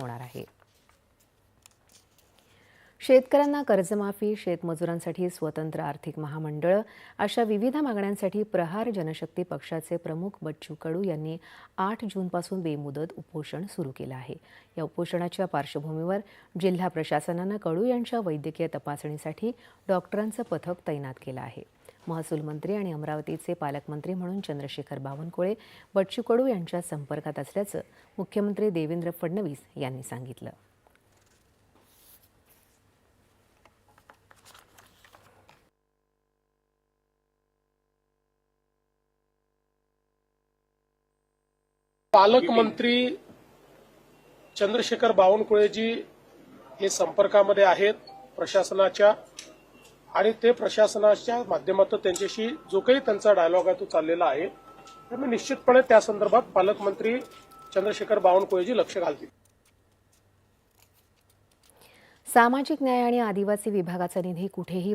होणार आहे. शेतकऱ्यांना कर्जमाफी शेतमजुरांसाठी स्वतंत्र आर्थिक महामंडळ अशा विविध मागण्यांसाठी प्रहार जनशक्ती पक्षाचे प्रमुख बच्चू कडू यांनी आठ जूनपासून बेमुदत उपोषण सुरू केलं आहे. या उपोषणाच्या पार्श्वभूमीवर जिल्हा प्रशासनानं कडू यांच्या वैद्यकीय तपासणीसाठी डॉक्टरांचं पथक तैनात केलं आहे. महसूल मंत्री आणि अमरावतीचे पालकमंत्री म्हणून चंद्रशेखर बावनकुळे बच्चू कडू यांच्या संपर्कात असल्याचं मुख्यमंत्री देवेंद्र फडणवीस यांनी सांगितलं. पालकमंत्री चंद्रशेखर बावनकुळेजी हे संपर्कामध्ये आहेत प्रशासनाच्या आणि ते प्रशासनाच्या माध्यमातून त्यांच्याशी जो काही त्यांचा डायलॉग आहे तो चाललेला आहे. त्यामुळे निश्चितपणे त्या संदर्भात पालकमंत्री चंद्रशेखर बावनकुळेजी लक्ष घालतील. सामाजिक न्याय आणि आदिवासी विभागाचा निधी कुठेही